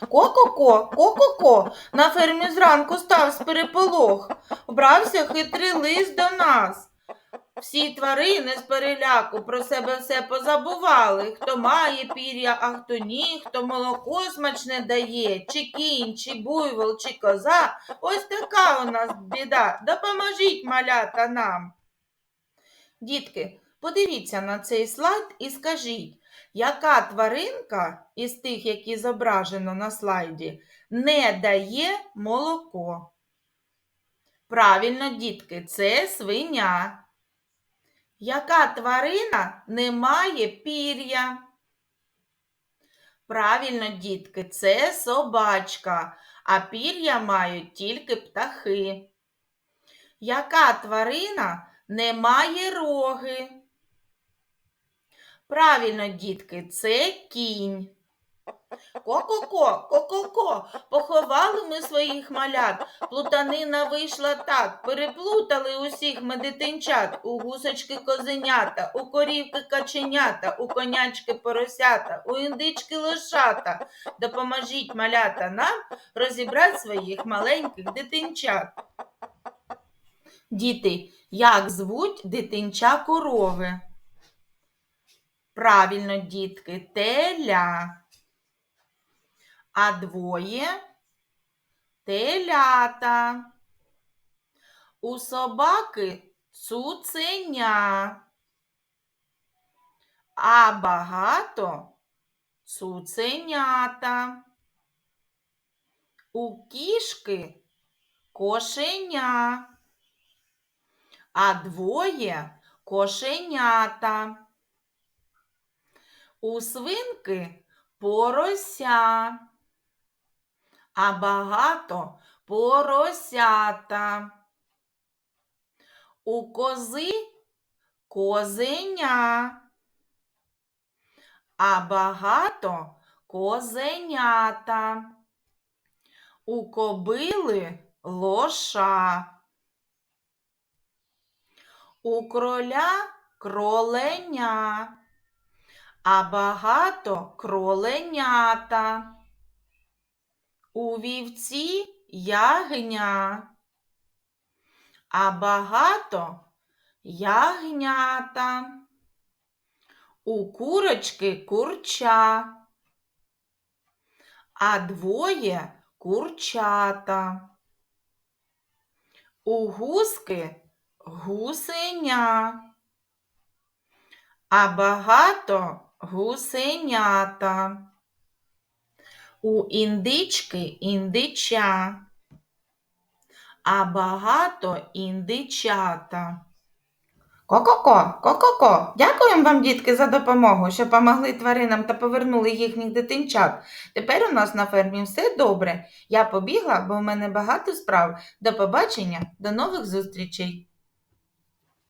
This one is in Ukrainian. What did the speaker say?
Ко-ко-ко, ко-ко-ко, на фермі зранку стався переполох. Брався хитрий лис до нас. Всі тварини з переляку про себе все позабували. Хто має пір'я, а хто ні, хто молоко смачне дає, чи кінь, чи буйвол, чи коза. Ось така у нас біда. Допоможіть малята нам. Дітки, подивіться на цей слайд і скажіть, яка тваринка із тих, які зображено на слайді, не дає молоко? Правильно, дітки, це свиня. Яка тварина не має пір'я? Правильно, дітки, це собачка, а пір'я мають тільки птахи. Яка тварина не має роги? Правильно, дітки, це кінь. Ко-ко-ко, ко-ко-ко, поховали ми своїх малят. Плутанина вийшла так, переплутали усіх ми дитинчат. У гусочки козенята, у корівки каченята, у конячки поросята, у індички лошата. Допоможіть малята нам розібрати своїх маленьких дитинчат. Діти, як звуть дитинча корови? Правильно, дітки, теля. А двоє телята. У собаки цуценя. А багато цуценята. У кішки кошеня. А двоє кошенята. У свинки порося, а багато поросята. У кози козеня, а багато козенята. У кобили лоша. У кроля кроленя, а багато кроленята. У вівці ягня, а багато ягнята. У курочки курча, а двоє курчата. У гуски гусеня, а багато гусенята. У індички індича, а багато індичата. Ко-ко-ко, ко-ко-ко. Дякуємо вам, дітки, за допомогу, що помогли тваринам та повернули їхніх дитинчат. Тепер у нас на фермі все добре. Я побігла, бо в мене багато справ. До побачення, до нових зустрічей.